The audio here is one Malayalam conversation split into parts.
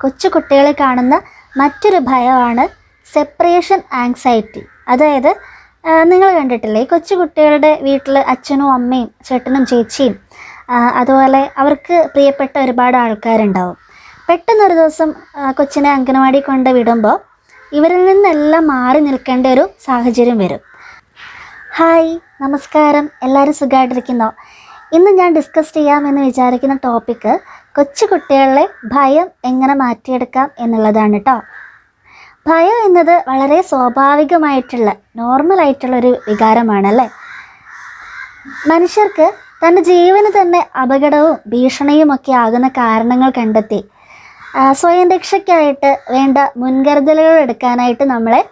കൊച്ചു കുട്ടികളെ കാണുന്ന മറ്റൊരു ഭയമാണ് സെപ്പറേഷൻ ആങ്സൈറ്റി അതായത് നിങ്ങൾ കണ്ടിട്ടില്ലേ ഈ കൊച്ചു കുട്ടികളുടെ വീട്ടിൽ അച്ഛനും അമ്മയും ചേട്ടനും ചേച്ചിയും അതുപോലെ അവർക്ക് പ്രിയപ്പെട്ട ഒരുപാട് ആൾക്കാരുണ്ടാവും. പെട്ടെന്നൊരു ദിവസം കൊച്ചിനെ അംഗനവാടി കൊണ്ട് വിടുമ്പോൾ ഇവരിൽ നിന്നെല്ലാം മാറി നിൽക്കേണ്ട ഒരു സാഹചര്യം വരും. ഹായ് നമസ്കാരം. എല്ലാവരും സുഖമായിട്ടിരിക്കുന്നോ ഇന്ന് ഞാൻ ഡിസ്കസ് ചെയ്യാമെന്ന് വിചാരിക്കുന്ന ടോപ്പിക്ക് കൊച്ചു കുട്ടികളിലെ ഭയം എങ്ങനെ മാറ്റിയെടുക്കാം എന്നുള്ളതാണ് കേട്ടോ ഭയം എന്നത് വളരെ സ്വാഭാവികമായിട്ടുള്ള ഒരു വികാരമാണല്ലേ മനുഷ്യർക്ക് തന്റെ ജീവന് തന്നെ അപകടവും ഭീഷണിയും ഒക്കെ ആകുന്ന കാരണങ്ങൾ കണ്ടെത്തി സ്വയം രക്ഷയ്ക്കായിട്ട് വേണ്ട മുൻകരുതലുകൾ എടുക്കാനായിട്ട് നമ്മളെ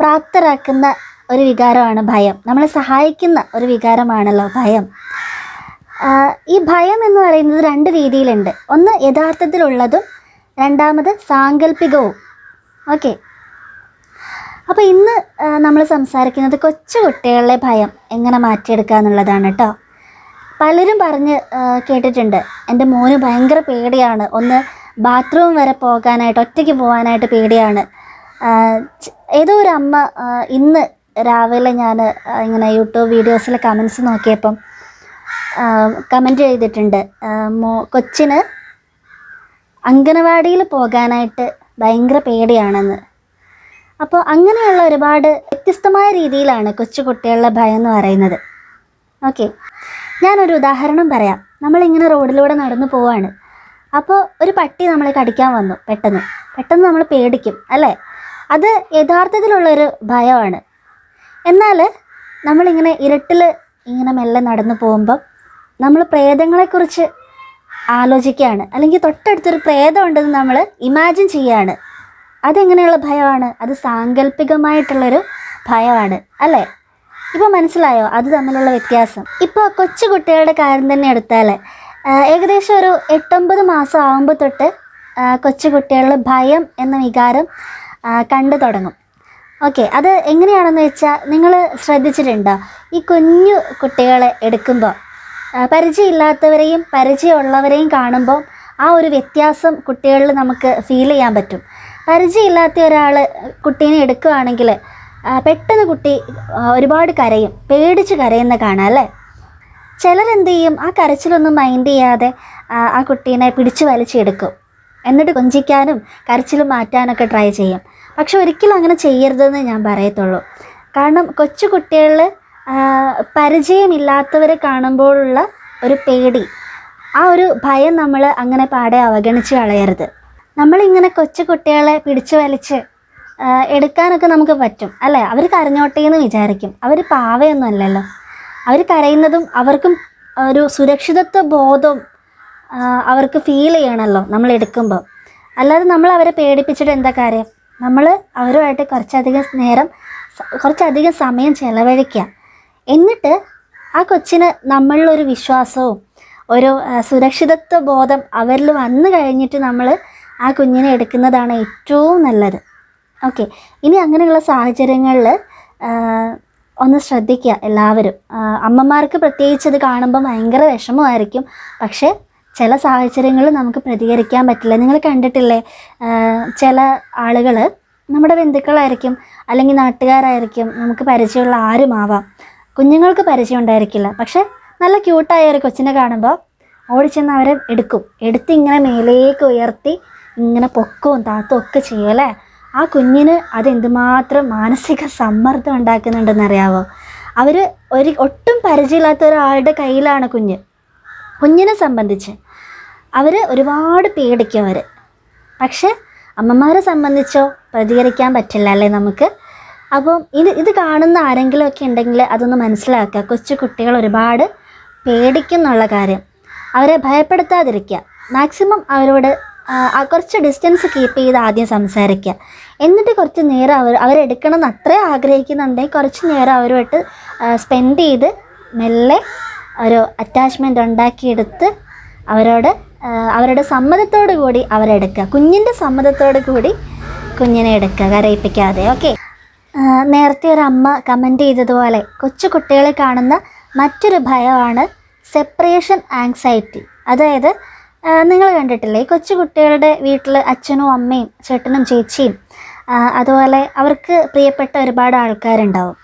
പ്രാപ്തരാക്കുന്ന ഒരു വികാരമാണ് ഭയം. നമ്മളെ സഹായിക്കുന്ന ഒരു വികാരമാണല്ലോ ഭയം. ഈ ഭയം എന്ന് പറയുന്നത് രണ്ട് രീതിയിലുണ്ട്. ഒന്ന് യഥാർത്ഥത്തിലുള്ളതും രണ്ടാമത് സാങ്കല്പികവും ഓക്കെ. അപ്പോൾ ഇന്ന് നമ്മൾ സംസാരിക്കുന്നത് കൊച്ചു കുട്ടികളിലെ ഭയം എങ്ങനെ മാറ്റിയെടുക്കുക എന്നുള്ളതാണ് കേട്ടോ പലരും പറഞ്ഞ് കേട്ടിട്ടുണ്ട് എന്റെ മോന് ഭയങ്കര പേടിയാണ്. ഒന്ന് ബാത്റൂം വരെ പോകാനായിട്ട് ഒറ്റയ്ക്ക് പോകാനായിട്ട് പേടിയാണ്. ഏതോ ഒരു അമ്മ ഇന്ന് രാവിലെ ഞാൻ ഇങ്ങനെ യൂട്യൂബ് വീഡിയോസിലെ കമൻസ് നോക്കിയപ്പം കമന്റ് ചെയ്തിട്ടുണ്ട്. മോ കൊച്ചിന് അംഗനവാടിയിൽ പോകാനായിട്ട് ഭയങ്കര പേടിയാണെന്ന്. അപ്പോൾ അങ്ങനെയുള്ള ഒരുപാട് വ്യത്യസ്തമായ രീതിയിലാണ് കൊച്ചു കുട്ടികളുടെ ഭയം എന്ന് പറയുന്നത്. ഓക്കെ ഞാനൊരു ഉദാഹരണം പറയാം. നമ്മളിങ്ങനെ റോഡിലൂടെ നടന്നു പോവാണ്. അപ്പോൾ ഒരു പട്ടി നമ്മളെ കടിക്കാൻ വന്നു പെട്ടെന്ന്. പെട്ടെന്ന് നമ്മൾ പേടിക്കും അല്ലേ? അത് യഥാർത്ഥത്തിലുള്ളൊരു ഭയമാണ്. എന്നാൽ നമ്മളിങ്ങനെ ഇരട്ടിൽ ഇങ്ങനെ മെല്ലെ നടന്നു പോകുമ്പം നമ്മൾ പ്രേതങ്ങളെക്കുറിച്ച് ആലോചിക്കുകയാണ്. അല്ലെങ്കിൽ തൊട്ടടുത്തൊരു പ്രേതം ഉണ്ടെന്ന് നമ്മൾ ഇമാജിൻ ചെയ്യുകയാണ്. അതെങ്ങനെയുള്ള ഭയമാണ്? അത് സാങ്കല്പികമായിട്ടുള്ളൊരു ഭയമാണ് അല്ലേ? ഇപ്പോൾ മനസ്സിലായോ? അത് തമ്മിലുള്ള വ്യത്യാസം. ഇപ്പോൾ കൊച്ചു കുട്ടികളുടെ കാര്യം തന്നെ എടുത്താൽ ഏകദേശം ഒരു എട്ടൊമ്പത് മാസം ആകുമ്പോൾ തൊട്ട് കൊച്ചു കുട്ടികളിൽ ഭയം എന്ന വികാരം കണ്ടു തുടങ്ങും. ഓക്കെ അത് എങ്ങനെയാണെന്ന് വെച്ചാൽ നിങ്ങൾ ശ്രദ്ധിച്ചിട്ടുണ്ടോ? ഈ കുഞ്ഞു കുട്ടികളെ എടുക്കുമ്പോൾ പരിചയമില്ലാത്തവരെയും പരിചയമുള്ളവരെയും കാണുമ്പോൾ ആ ഒരു വ്യത്യാസം കുട്ടികളിൽ നമുക്ക് ഫീൽ ചെയ്യാൻ പറ്റും. പരിചയമില്ലാത്ത ഒരാൾ കുട്ടീനെ എടുക്കുകയാണെങ്കിൽ പെട്ടെന്ന് കുട്ടി ഒരുപാട് കരയും. പേടിച്ച് കരയുന്ന കാണാം അല്ലേ? ചിലരെന്ത് ചെയ്യും? ആ കരച്ചിലൊന്നും മൈൻഡ് ചെയ്യാതെ ആ, കുട്ടീനെ പിടിച്ചു വലിച്ചെടുക്കും. എന്നിട്ട് കൊഞ്ചിക്കാനും കരച്ചിൽ മാറ്റാനൊക്കെ ട്രൈ ചെയ്യും. പക്ഷെ ഒരിക്കലും അങ്ങനെ ചെയ്യരുതെന്ന് ഞാൻ പറയത്തുള്ളൂ. കാരണം കൊച്ചു കുട്ടികളിൽ പരിചയമില്ലാത്തവരെ കാണുമ്പോഴുള്ള ഒരു പേടി. ആ ഒരു ഭയം നമ്മൾ അങ്ങനെ പാടെ അവഗണിച്ച് കളയരുത്. നമ്മളിങ്ങനെ കൊച്ചു കുട്ടികളെ പിടിച്ചു വലിച്ച് എടുക്കാനൊക്കെ നമുക്ക് പറ്റും അല്ലേ? അവർ കരഞ്ഞോട്ടെ എന്ന് വിചാരിക്കും. അവർ പാവയൊന്നും അല്ലല്ലോ. അവർ കരയുന്നതും അവർക്കും ഒരു സുരക്ഷിതത്വ ബോധം അവർക്ക് ഫീൽ ചെയ്യണമല്ലോ നമ്മൾ എടുക്കുമ്പോൾ അല്ലാതെ നമ്മൾ അവരെ പേടിപ്പിച്ചിട്ട് എന്താ കാര്യം? നമ്മൾ അവരുമായിട്ട് കുറച്ചധികം നേരം കുറച്ചധികം സമയം ചെലവഴിക്കുക എന്നിട്ട് ആ കൊച്ചിന് നമ്മളിലൊരു വിശ്വാസവും ഒരു സുരക്ഷിതത്വ ബോധം അവരിൽ വന്നു കഴിഞ്ഞിട്ട് നമ്മൾ ആ കുഞ്ഞിനെ എടുക്കുന്നതാണ് ഏറ്റവും നല്ലത്. ഓക്കെ. ഇനി അങ്ങനെയുള്ള സാഹചര്യങ്ങളിൽ ഒന്ന് ശ്രദ്ധിക്കുക എല്ലാവരും. അമ്മമാർക്ക് പ്രത്യേകിച്ച് ഇത് കാണുമ്പോൾ ഭയങ്കര വിഷമമായിരിക്കും. പക്ഷേ ചില സാഹചര്യങ്ങളിൽ നമുക്ക് പ്രതികരിക്കാൻ പറ്റില്ല. നിങ്ങൾ കണ്ടിട്ടില്ലേ? ചില ആളുകൾ നമ്മുടെ ബന്ധുക്കളായിരിക്കും അല്ലെങ്കിൽ നാട്ടുകാരായിരിക്കും നമുക്ക് പരിചയമുള്ള ആരുമാവാം. കുഞ്ഞുങ്ങൾക്ക് പരിചയം ഉണ്ടായിരിക്കില്ല. പക്ഷെ നല്ല ക്യൂട്ടായ ഒരു കൊച്ചിനെ കാണുമ്പോൾ ഓടിച്ചെന്ന് അവരെ എടുക്കും. എടുത്ത് ഇങ്ങനെ മേലേക്ക് ഉയർത്തി ഇങ്ങനെ പൊക്കവും താത്തും ഒക്കെ ചെയ്യല്ലേ ആ കുഞ്ഞിന് അതെന്തുമാത്രം മാനസിക സമ്മർദ്ദം ഉണ്ടാക്കുന്നുണ്ടെന്നറിയാവോ അവർ ഒരു ഒട്ടും പരിചയമില്ലാത്ത ഒരാളുടെ കയ്യിലാണ് കുഞ്ഞ്. കുഞ്ഞിനെ സംബന്ധിച്ച് അവർ ഒരുപാട് പേടിക്കും അവർ പക്ഷെ അമ്മമാരെ സംബന്ധിച്ചോ പ്രതികരിക്കാൻ പറ്റില്ല അല്ലേ നമുക്ക്? അപ്പം ഇത് ഇത് കാണുന്ന ആരെങ്കിലുമൊക്കെ ഉണ്ടെങ്കിൽ അതൊന്ന് മനസ്സിലാക്കുക. കൊച്ചു കുട്ടികൾ ഒരുപാട് പേടിക്കുന്നുള്ള കാര്യം. അവരെ ഭയപ്പെടുത്താതിരിക്കുക. മാക്സിമം അവരോട് കുറച്ച് ഡിസ്റ്റൻസ് കീപ്പ് ചെയ്ത് ആദ്യം സംസാരിക്കുക. എന്നിട്ട് കുറച്ച് നേരം അവർ അവരെടുക്കണം എന്ന് അത്രയും ആഗ്രഹിക്കുന്നുണ്ടെങ്കിൽ കുറച്ച് നേരം അവരുമായിട്ട് സ്പെൻഡ് ചെയ്ത് മെല്ലെ ഒരു അറ്റാച്ച്മെന്റ് ഉണ്ടാക്കിയെടുത്ത് അവരോട് അവരുടെ സമ്മതത്തോടു കൂടി അവരെടുക്കുക. കുഞ്ഞിന്റെ സമ്മതത്തോടു കൂടി കുഞ്ഞിനെ എടുക്കുക. കരയിപ്പിക്കാതെ. ഓക്കെ നേരത്തെ ഒരു അമ്മ കമന്റ് ചെയ്തതുപോലെ കൊച്ചു കുട്ടികളെ കാണുന്ന മറ്റൊരു ഭയമാണ് സെപ്പറേഷൻ ആങ്സൈറ്റി അതായത് നിങ്ങൾ കണ്ടിട്ടില്ലേ കൊച്ചു കുട്ടികളുടെ വീട്ടിൽ അച്ഛനും അമ്മയും ചേട്ടനും ചേച്ചിയും അതുപോലെ അവർക്ക് പ്രിയപ്പെട്ട ഒരുപാട് ആൾക്കാരുണ്ടാവും.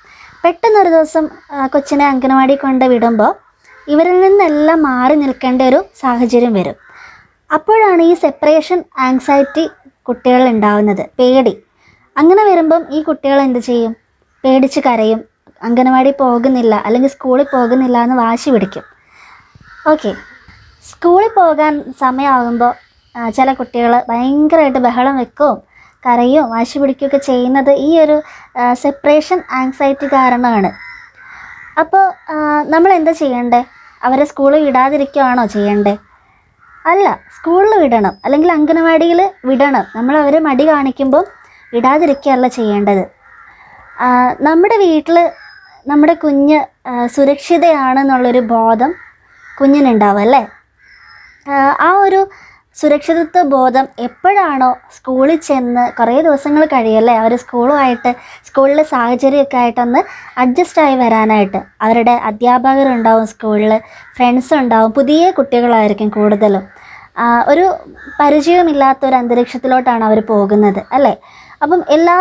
പെട്ടെന്നൊരു ദിവസം കൊച്ചിനെ അംഗനവാടി കൊണ്ട് വിടുമ്പോൾ ഇവരിൽ നിന്നെല്ലാം മാറി നിൽക്കേണ്ട ഒരു സാഹചര്യം വരും. അപ്പോഴാണ് ഈ സെപ്പറേഷൻ ആങ്സൈറ്റി കുട്ടികളിൽ ഉണ്ടാവുന്നത്. പേടി. അങ്ങനെ വരുമ്പം ഈ കുട്ടികൾ എന്ത് ചെയ്യും? പേടിച്ച് കരയും. അംഗനവാടി പോകുന്നില്ല. അല്ലെങ്കിൽ സ്കൂളിൽ പോകുന്നില്ല എന്ന് വാശി പിടിക്കും. ഓക്കെ. സ്കൂളിൽ പോകാൻ സമയമാകുമ്പോൾ ചില കുട്ടികൾ ഭയങ്കരമായിട്ട് ബഹളം വെക്കുകയും കരയോ വാശി പിടിക്കുകയൊക്കെ ചെയ്യുന്നത് ഈ ഒരു സെപ്പറേഷൻ ആങ്സൈറ്റി കാരണമാണ്. അപ്പോൾ നമ്മൾ എന്താ ചെയ്യണ്ടേ? അവരെ സ്കൂളിൽ വിടാതിരിക്കുകയാണോ ചെയ്യണ്ടേ? അല്ല സ്കൂളിൽ വിടണം. അല്ലെങ്കിൽ അംഗനവാടിയിൽ വിടണം. നമ്മൾ അവരെ മടി കാണിക്കുമ്പോൾ വിടാതിരിക്കുകയല്ല ചെയ്യേണ്ടത്. നമ്മുടെ വീട്ടിൽ നമ്മുടെ കുഞ്ഞ് സുരക്ഷിതയാണെന്നുള്ളൊരു ബോധം കുഞ്ഞിനുണ്ടാവും അല്ലേ? ആ, ഒരു സുരക്ഷിതത്വ ബോധം എപ്പോഴാണോ സ്കൂളിൽ ചെന്ന് കുറേ ദിവസങ്ങൾ കഴിയല്ലേ അവർ സ്കൂളുമായിട്ട് സ്കൂളിലെ സാഹചര്യമൊക്കെ ആയിട്ടൊന്ന് അഡ്ജസ്റ്റ് ആയി വരാനായിട്ട്. അവരുടെ അധ്യാപകരുണ്ടാവും സ്കൂളിൽ ഫ്രണ്ട്സ് ഉണ്ടാവും പുതിയ കുട്ടികളായിരിക്കും കൂടുതലും. ഒരു പരിചയമില്ലാത്ത ഒരു അന്തരീക്ഷത്തിലോട്ടാണ് അവർ പോകുന്നത് അല്ലേ? അപ്പം എല്ലാ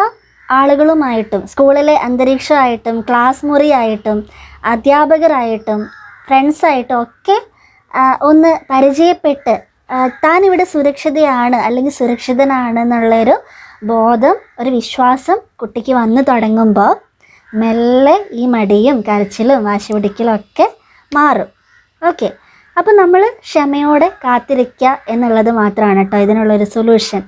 ആളുകളുമായിട്ടും സ്കൂളിലെ അന്തരീക്ഷമായിട്ടും ക്ലാസ് മുറിയായിട്ടും അധ്യാപകരായിട്ടും ഫ്രണ്ട്സായിട്ടും ഒക്കെ ഒന്ന് പരിചയപ്പെട്ട് താനിവിടെ ഇവിടെ സുരക്ഷിതയാണ് അല്ലെങ്കിൽ സുരക്ഷിതനാണ് എന്നുള്ളൊരു ബോധം ഒരു വിശ്വാസം കുട്ടിക്ക് വന്നു തുടങ്ങുമ്പോൾ മെല്ലെ ഈ മടിയും കരച്ചിലും വാശി പിടിക്കലും ഒക്കെ മാറും. ഓക്കെ. അപ്പം നമ്മൾ ക്ഷമയോടെ കാത്തിരിക്കുക എന്നുള്ളത് മാത്രമാണ് കേട്ടോ ഇതിനുള്ളൊരു സൊല്യൂഷൻ.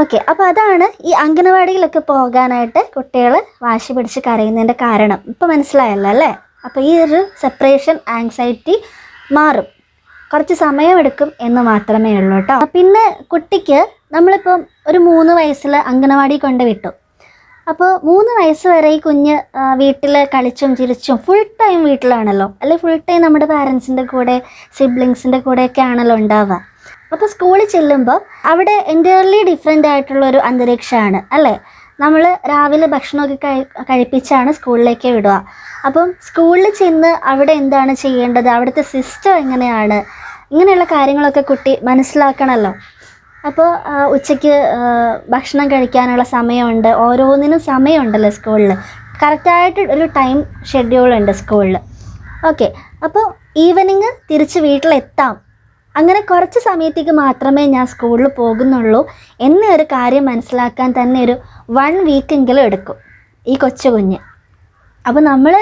ഓക്കെ അപ്പോൾ അതാണ് ഈ അംഗനവാടിയിലൊക്കെ പോകാനായിട്ട് കുട്ടികൾ വാശി പിടിച്ച് കരയുന്നതിന്റെ കാരണം. ഇപ്പോൾ മനസ്സിലായല്ലോ അല്ലേ? അപ്പോൾ ഈ ഒരു സെപ്പറേഷൻ ആങ്സൈറ്റി മാറും. കുറച്ച് സമയമെടുക്കും എന്ന് മാത്രമേ ഉള്ളൂ കേട്ടോ പിന്നെ കുട്ടിക്ക് നമ്മളിപ്പം ഒരു മൂന്ന് വയസ്സിൽ അംഗനവാടി കൊണ്ട് വിട്ടു. അപ്പോൾ മൂന്ന് വയസ്സ് വരെ ഈ കുഞ്ഞ് വീട്ടിൽ കളിച്ചും ചിരിച്ചും ഫുൾ ടൈം വീട്ടിലാണല്ലോ. അല്ലെങ്കിൽ ഫുൾ ടൈം നമ്മുടെ പാരൻസിന്റെ കൂടെ സിബ്ലിങ്സിന്റെ കൂടെയൊക്കെ ആണല്ലോ ഉണ്ടാവുക. അപ്പോൾ സ്കൂളിൽ ചെല്ലുമ്പോൾ അവിടെ എന്റയർലി ഡിഫറെന്റ് ആയിട്ടുള്ള ഒരു അന്തരീക്ഷമാണ് അല്ലേ? നമ്മൾ രാവിലെ ഭക്ഷണമൊക്കെ കഴി കഴിപ്പിച്ചാണ് സ്കൂളിലേക്ക് വിടുക. അപ്പം സ്കൂളിൽ ചെന്ന് അവിടെ എന്താണ് ചെയ്യേണ്ടത്? അവിടുത്തെ സിസ്റ്റം എങ്ങനെയാണ്? ഇങ്ങനെയുള്ള കാര്യങ്ങളൊക്കെ കുട്ടി മനസ്സിലാക്കണമല്ലോ അപ്പോൾ ഉച്ചയ്ക്ക് ഭക്ഷണം കഴിക്കാനുള്ള സമയമുണ്ട്. ഓരോന്നിനും സമയമുണ്ടല്ലോ സ്കൂളിൽ. കറക്റ്റായിട്ട് ഒരു ടൈം ഷെഡ്യൂൾ ഉണ്ട് സ്കൂളിൽ. ഓക്കെ അപ്പോൾ ഈവനിങ് തിരിച്ച് വീട്ടിലെത്താം. അങ്ങനെ കുറച്ച് സമയത്തേക്ക് മാത്രമേ ഞാൻ സ്കൂളിൽ പോകുന്നുള്ളൂ. എന്ന ഒരു കാര്യം മനസ്സിലാക്കാൻ തന്നെ ഒരു വൺ വീക്കെങ്കിലും എടുക്കും ഈ കൊച്ചു കുഞ്ഞ്. അപ്പോൾ നമ്മൾ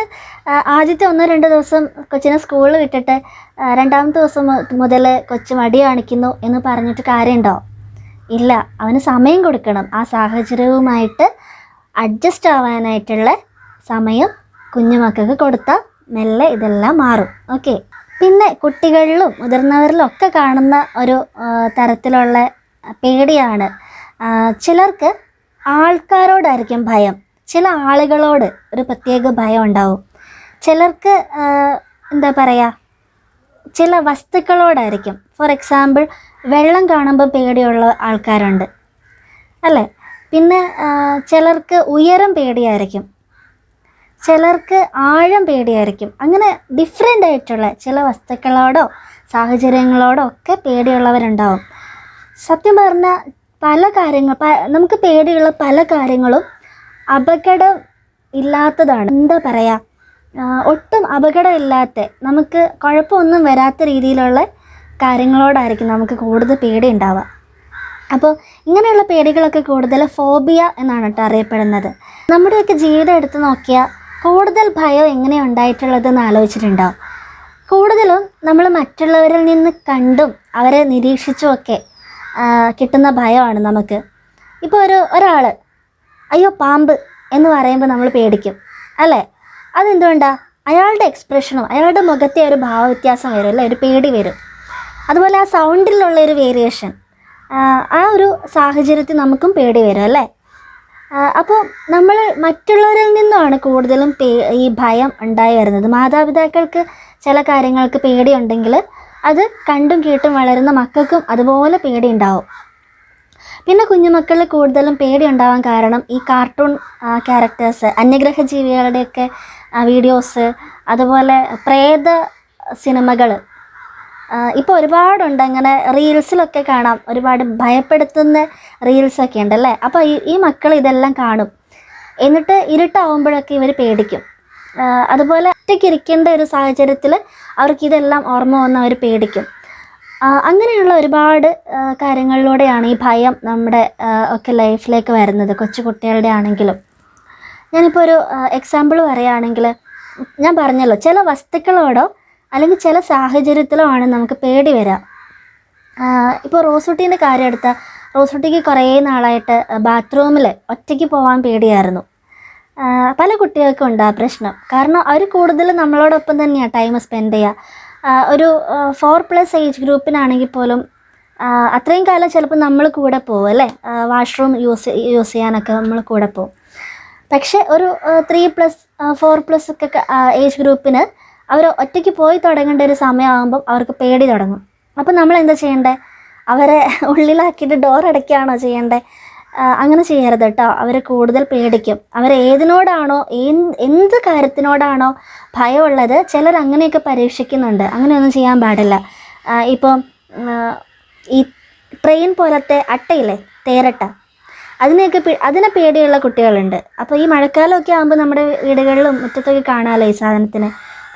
ആദ്യത്തെ ഒന്നോ രണ്ടോ ദിവസം കൊച്ചിനെ സ്കൂളിൽ വിട്ടിട്ട് രണ്ടാമത്തെ ദിവസം മുതൽ കൊച്ചു മടി കാണിക്കുന്നു എന്ന് പറഞ്ഞിട്ട് കാര്യമുണ്ടോ? ഇല്ല അവന് സമയം കൊടുക്കണം. ആ സാഹചര്യവുമായിട്ട് അഡ്ജസ്റ്റ് ആവാനായിട്ടുള്ള സമയം കുഞ്ഞുമക്കൾക്ക് കൊടുത്താൽ മെല്ലെ ഇതെല്ലാം മാറും. ഓക്കെ പിന്നെ കുട്ടികളിലും മുതിർന്നവരിലും ഒക്കെ കാണുന്ന ഒരു തരത്തിലുള്ള പേടിയാണ്. ചിലർക്ക് ആൾക്കാരോടായിരിക്കും ഭയം. ചില ആളുകളോട് ഒരു പ്രത്യേക ഭയം ഉണ്ടാവും. ചിലർക്ക് എന്താ പറയുക ചില വസ്തുക്കളോടായിരിക്കും. ഫോർ എക്സാമ്പിൾ വെള്ളം കാണുമ്പോൾ പേടിയുള്ള ആൾക്കാരുണ്ട്. അല്ലേ? പിന്നെ ചിലർക്ക് ഉയരം പേടിയായിരിക്കും. ചിലർക്ക് ആഴം പേടിയായിരിക്കും. അങ്ങനെ ഡിഫറെന്റ് ആയിട്ടുള്ള ചില വസ്തുക്കളോടോ സാഹചര്യങ്ങളോടോ ഒക്കെ പേടിയുള്ളവരുണ്ടാവും. സത്യം പറഞ്ഞാൽ പല കാര്യങ്ങൾ നമുക്ക് പേടിയുള്ള പല കാര്യങ്ങളും അപകടം ഇല്ലാത്തതാണ്. എന്താ പറയുക ഒട്ടും അപകടമില്ലാത്ത നമുക്ക് കുഴപ്പമൊന്നും വരാത്ത രീതിയിലുള്ള കാര്യങ്ങളോടായിരിക്കും നമുക്ക് കൂടുതൽ പേടി ഉണ്ടാവുക. അപ്പോൾ ഇങ്ങനെയുള്ള പേടികളൊക്കെ കൂടുതൽ ഫോബിയ എന്നാണ് കേട്ടോ അറിയപ്പെടുന്നത്. നമ്മുടെയൊക്കെ ജീവിതം എടുത്ത് നോക്കിയാൽ കൂടുതൽ ഭയം എങ്ങനെ ഉണ്ടായിട്ടുള്ളതെന്ന് ആലോചിച്ചിട്ടുണ്ടോ? കൂടുതലും നമ്മൾ മറ്റുള്ളവരിൽ നിന്ന് കണ്ടും അവരെ നിരീക്ഷിച്ചുമൊക്കെ കിട്ടുന്ന ഭയമാണ് നമുക്ക്. ഇപ്പോൾ ഒരു ഒരാൾ അയ്യോ പാമ്പ് എന്ന് പറയുമ്പോൾ നമ്മൾ പേടിക്കും അല്ലേ? അതെന്തുകൊണ്ടാ? അയാളുടെ എക്സ്പ്രഷനും അയാളുടെ മുഖത്തെ ഒരു ഭാവവ്യത്യാസം വരും അല്ലേ? ഒരു പേടി വരും. അതുപോലെ ആ സൗണ്ടിലുള്ള ഒരു വേരിയേഷൻ ആ ഒരു സാഹചര്യത്തിൽ നമുക്കും പേടി വരും അല്ലേ? അപ്പോൾ നമ്മൾ മറ്റുള്ളവരിൽ നിന്നുമാണ് കൂടുതലും പേ ഈ ഭയം ഉണ്ടായി വരുന്നത്. മാതാപിതാക്കൾക്ക് ചില കാര്യങ്ങൾക്ക് പേടിയുണ്ടെങ്കിൽ അത് കണ്ടും കേട്ടും വളരുന്ന മക്കൾക്കും അതുപോലെ പേടി ഉണ്ടാവും പിന്നെ കുഞ്ഞുമക്കളിൽ കൂടുതലും പേടി ഉണ്ടാവാൻ കാരണം ഈ കാർട്ടൂൺ ക്യാരക്ടേഴ്സ് അന്യഗ്രഹ ജീവികളുടെയൊക്കെ വീഡിയോസ് അതുപോലെ പ്രേത സിനിമകൾ ഇപ്പോൾ ഒരുപാടുണ്ട്. അങ്ങനെ റീൽസിലൊക്കെ കാണാം. ഒരുപാട് ഭയപ്പെടുത്തുന്ന റീൽസൊക്കെ ഉണ്ട് അല്ലേ? അപ്പോൾ ഈ ഈ മക്കൾ ഇതെല്ലാം കാണും. എന്നിട്ട് ഇരുട്ടാവുമ്പോഴൊക്കെ ഇവർ പേടിക്കും. അതുപോലെ ഒറ്റയ്ക്ക് ഇരിക്കേണ്ട ഒരു സാഹചര്യത്തിൽ അവർക്ക് ഇതെല്ലാം ഓർമ്മ വന്ന് അവർ പേടിക്കും. അങ്ങനെയുള്ള ഒരുപാട് കാര്യങ്ങളിലൂടെയാണ് ഈ ഭയം നമ്മുടെ ഒക്കെ ലൈഫിലേക്ക് വരുന്നത്. കൊച്ചു കുട്ടികളുടെ ആണെങ്കിലും. ഞാനിപ്പോൾ ഒരു എക്സാമ്പിൾ പറയുകയാണെങ്കിൽ ഞാൻ പറഞ്ഞല്ലോ ചില വസ്തുക്കളോടോ അല്ലെങ്കിൽ ചില സാഹചര്യത്തിലോ ആണ് നമുക്ക് പേടി വരിക ഇപ്പോൾ റോസുട്ടീന്റെ കാര്യം എടുത്താൽ റോസുട്ടിക്ക് കുറേ നാളായിട്ട് ബാത്റൂമിൽ ഒറ്റയ്ക്ക് പോകാൻ പേടിയായിരുന്നു. പല കുട്ടികൾക്കും ഉണ്ട് ആ പ്രശ്നം. കാരണം അവർ കൂടുതലും നമ്മളോടൊപ്പം തന്നെയാണ് ടൈം സ്പെൻഡ് ചെയ്യുക ഒരു ഫോർ പ്ലസ് ഏജ് ഗ്രൂപ്പിനാണെങ്കിൽ പോലും അത്രയും കാലം ചിലപ്പോൾ നമ്മൾ കൂടെ പോകും അല്ലേ? വാഷ്റൂം യൂസ് യൂസ് ചെയ്യാനൊക്കെ നമ്മൾ കൂടെ പോകും പക്ഷേ ഒരു ത്രീ പ്ലസ് ഫോർ പ്ലസ് ഒക്കെ ഏജ് ഗ്രൂപ്പിന് അവർ ഒറ്റയ്ക്ക് പോയി തുടങ്ങേണ്ട ഒരു സമയമാകുമ്പം അവർക്ക് പേടി തുടങ്ങും. അപ്പം നമ്മൾ എന്താ ചെയ്യേണ്ടത് അവരെ ഉള്ളിലാക്കിയിട്ട് ഡോർ അടയ്ക്കുകയാണോ ചെയ്യേണ്ടത് അങ്ങനെ ചെയ്യരുത് കേട്ടോ അവരെ കൂടുതൽ പേടിക്കും. അവർ ഏതിനോടാണോ എന്ത് കാര്യത്തിനോടാണോ ഭയമുള്ളത് ചിലർ അങ്ങനെയൊക്കെ പരീക്ഷിക്കുന്നുണ്ട്. അങ്ങനെയൊന്നും ചെയ്യാൻ പാടില്ല. ഇപ്പം ഈ ട്രെയിൻ പോലത്തെ അട്ടയില്ലേ? തേരട്ട. അതിനെയൊക്കെ അതിനെ പേടിയുള്ള കുട്ടികളുണ്ട്. അപ്പോൾ ഈ മഴക്കാലമൊക്കെ ആകുമ്പോൾ നമ്മുടെ വീടുകളിലും മുറ്റത്തൊക്കെ കാണാമല്ലോ ഈ സാധനത്തിന്?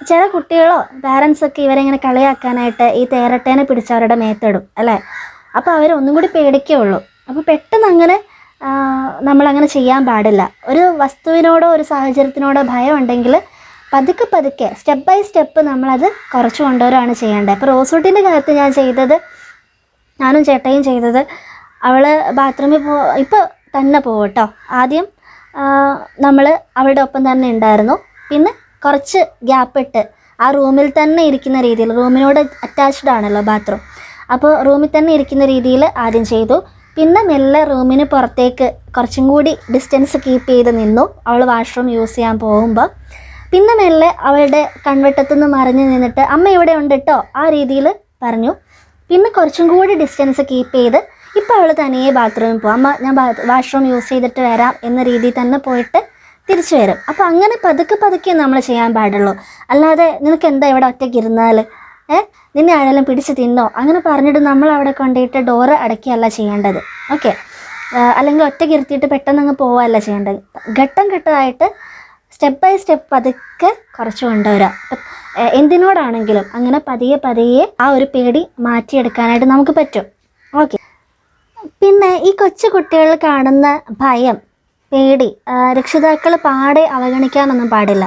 ചില കുട്ടികളോ പാരൻസൊക്കെ ഇവരെ ഇങ്ങനെ കളിയാക്കാനായിട്ട് ഈ തേരട്ടേനെ പിടിച്ച് അവരുടെ മേത്തിടും അല്ലേ? അപ്പോൾ അവരൊന്നും കൂടി ഉള്ളൂ അപ്പോൾ പെട്ടെന്ന് അങ്ങനെ നമ്മളങ്ങനെ ചെയ്യാൻ പാടില്ല. ഒരു വസ്തുവിനോടോ ഒരു സാഹചര്യത്തിനോടോ ഭയം ഉണ്ടെങ്കിൽ പതുക്കെ പതുക്കെ സ്റ്റെപ്പ് ബൈ സ്റ്റെപ്പ് നമ്മളത് കുറച്ച് കൊണ്ടുവരാണ് ചെയ്യേണ്ടത്. അപ്പോൾ റോസൂട്ടിന്റെ കാര്യത്തിൽ ഞാൻ ചെയ്തത് ഞാനും ചേട്ടയും ചെയ്തത് അവൾ ബാത്റൂമിൽ പോ ഇപ്പോൾ തന്നെ പോകട്ടോ ആദ്യം നമ്മൾ അവളുടെ ഒപ്പം തന്നെ ഉണ്ടായിരുന്നു. പിന്നെ കുറച്ച് ഗ്യാപ്പ് ഇട്ട് ആ റൂമിൽ തന്നെ ഇരിക്കുന്ന രീതിയിൽ റൂമിനോട് അറ്റാച്ച്ഡ് ആണല്ലോ ബാത്റൂം അപ്പോൾ റൂമിൽ തന്നെ ഇരിക്കുന്ന രീതിയിൽ ആദ്യം ചെയ്തു. പിന്നെ മെല്ലെ റൂമിന് പുറത്തേക്ക് കുറച്ചും കൂടി ഡിസ്റ്റൻസ് കീപ്പ് ചെയ്ത് നിന്നു. അവൾ വാഷ്റൂം യൂസ് ചെയ്യാൻ പോകുമ്പോൾ പിന്നെ മെല്ലെ അവളുടെ കൺവെട്ടത്തുനിന്ന് മറിഞ്ഞ് നിന്നിട്ട് അമ്മ ഇവിടെ ഉണ്ട് കേട്ടോ ആ രീതിയിൽ പറഞ്ഞു. പിന്നെ കുറച്ചും കൂടി ഡിസ്റ്റൻസ് കീപ്പ് ചെയ്ത് ഇപ്പോൾ അവൾ തനിയെ ബാത്റൂമിൽ പോകും അമ്മ ഞാൻ വാഷ്റൂം യൂസ് ചെയ്തിട്ട് വരാം എന്ന രീതിയിൽ തന്നെ പോയിട്ട് തിരിച്ചു വരും. അപ്പോൾ അങ്ങനെ പതുക്കെ പതുക്കെ നമ്മൾ ചെയ്യാൻ പാടുള്ളൂ. അല്ലാതെ നിനക്ക് എന്താ ഇവിടെ ഒറ്റയ്ക്ക് ഇരുന്നാൽ ഏ? നിന്നെ ആരെങ്കിലും പിടിച്ച് തിന്നോ? അങ്ങനെ പറഞ്ഞിട്ട് നമ്മൾ അവിടെ കൊണ്ടുപോയിട്ട് ഡോറ് അടയ്ക്കുകയല്ല ചെയ്യേണ്ടത്. ഓക്കെ അല്ലെങ്കിൽ ഒറ്റയ്ക്ക് ഇരുത്തിയിട്ട് പെട്ടെന്ന് അങ്ങ് പോവുകയല്ല ചെയ്യേണ്ടത്. ഘട്ടം ഘട്ടമായിട്ട് സ്റ്റെപ്പ് ബൈ സ്റ്റെപ്പ് പതുക്കെ കുറച്ച് കൊണ്ടുവരാം. എന്തിനോടാണെങ്കിലും അങ്ങനെ പതിയെ പതിയെ ആ ഒരു പേടി മാറ്റിയെടുക്കാനായിട്ട് നമുക്ക് പറ്റും. ഓക്കെ പിന്നെ ഈ കൊച്ചു കുട്ടികൾ കാണുന്ന ഭയം പേടി. രക്ഷിതാക്കൾ പാടെ അവഗണിക്കാനൊന്നും പാടില്ല.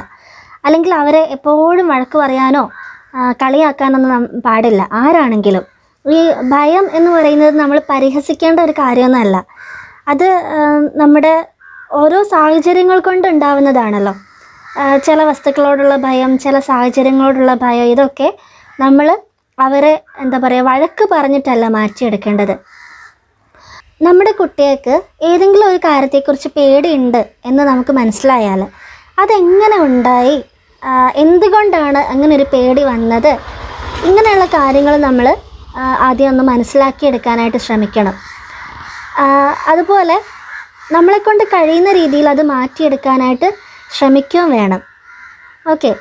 അല്ലെങ്കിൽ അവരെ എപ്പോഴും വഴക്ക് പറയാനോ കളിയാക്കാനൊന്നും പാടില്ല. ആരാണെങ്കിലും. ഈ ഭയം എന്ന് പറയുന്നത് നമ്മൾ പരിഹസിക്കേണ്ട ഒരു കാര്യമൊന്നുമല്ല. അത് നമ്മുടെ ഓരോ സാഹചര്യങ്ങൾ കൊണ്ട് ഉണ്ടാവുന്നതാണല്ലോ. ചില വസ്തുക്കളോടുള്ള ഭയം ചില സാഹചര്യങ്ങളോടുള്ള ഭയം ഇതൊക്കെ നമ്മൾ അവരെ എന്താ പറയുക വഴക്ക് പറഞ്ഞിട്ടല്ല മാറ്റിയെടുക്കേണ്ടത്. നമ്മുടെ കുട്ടികൾക്ക് ഏതെങ്കിലും ഒരു കാര്യത്തെക്കുറിച്ച് പേടിയുണ്ട് എന്ന് നമുക്ക് മനസ്സിലായാൽ അതെങ്ങനെ ഉണ്ടായി? എന്തുകൊണ്ടാണ് അങ്ങനെ ഒരു പേടി വന്നത്? ഇങ്ങനെയുള്ള കാര്യങ്ങൾ നമ്മൾ ആദ്യം ഒന്ന് മനസ്സിലാക്കിയെടുക്കാനായിട്ട് ശ്രമിക്കണം. അതുപോലെ നമ്മളെക്കൊണ്ട് കഴിയുന്ന രീതിയിൽ അത് മാറ്റിയെടുക്കാനായിട്ട് ശ്രമിക്കുകയും വേണം. ഓക്കെ.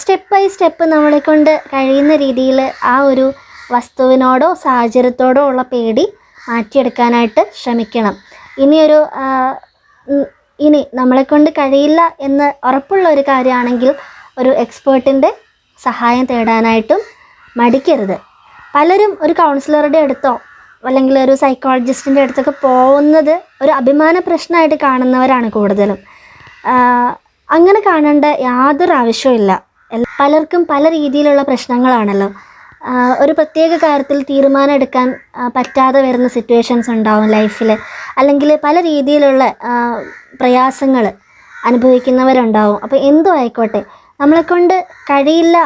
സ്റ്റെപ്പ് ബൈ സ്റ്റെപ്പ് നമ്മളെക്കൊണ്ട് കഴിയുന്ന രീതിയിൽ ആ ഒരു വസ്തുവിനോടോ സാഹചര്യത്തോടോ ഉള്ള പേടി മാറ്റിയെടുക്കാനായിട്ട് ശ്രമിക്കണം. ഇനിയൊരു ഇനി നമ്മളെക്കൊണ്ട് കഴിയില്ല എന്ന് ഉറപ്പുള്ള ഒരു കാര്യമാണെങ്കിൽ ഒരു എക്സ്പേർട്ടിന്റെ സഹായം തേടാനായിട്ടും മടിക്കരുത്. പലരും ഒരു കൗൺസിലറുടെ അടുത്തോ അല്ലെങ്കിൽ ഒരു സൈക്കോളജിസ്റ്റിന്റെ അടുത്തൊക്കെ പോകുന്നത് ഒരു അഭിമാന പ്രശ്നമായിട്ട് കാണുന്നവരാണ് കൂടുതലും. അങ്ങനെ കാണേണ്ട യാതൊരു ആവശ്യവും പലർക്കും പല രീതിയിലുള്ള പ്രശ്നങ്ങളാണല്ലോ. ഒരു പ്രത്യേക കാര്യത്തിൽ തീരുമാനം എടുക്കാൻ പറ്റാതെ വരുന്ന സിറ്റുവേഷൻസ് ഉണ്ടാവും ലൈഫിൽ അല്ലെങ്കിൽ പല രീതിയിലുള്ള പ്രയാസങ്ങൾ അനുഭവിക്കുന്നവരുണ്ടാവും. അപ്പോൾ എന്തോ ആയിക്കോട്ടെ നമ്മളെക്കൊണ്ട് കഴിയില്ല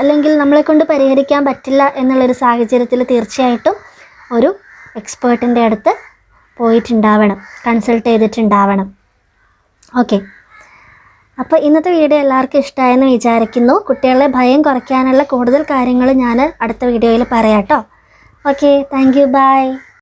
അല്ലെങ്കിൽ നമ്മളെക്കൊണ്ട് പരിഹരിക്കാൻ പറ്റില്ല എന്നുള്ളൊരു സാഹചര്യത്തിൽ തീർച്ചയായിട്ടും ഒരു എക്സ്പേർട്ടിന്റെ അടുത്ത് പോയിട്ടുണ്ടാവണം കൺസൾട്ട് ചെയ്തിട്ടുണ്ടാവണം. ഓക്കെ അപ്പോൾ ഇന്നത്തെ വീഡിയോ എല്ലാവർക്കും ഇഷ്ടമായെന്ന് വിചാരിക്കുന്നു. കുട്ടികളെ ഭയം കുറയ്ക്കാനുള്ള കൂടുതൽ കാര്യങ്ങൾ ഞാൻ അടുത്ത വീഡിയോയിൽ പറയാം കേട്ടോ. Okay thank you by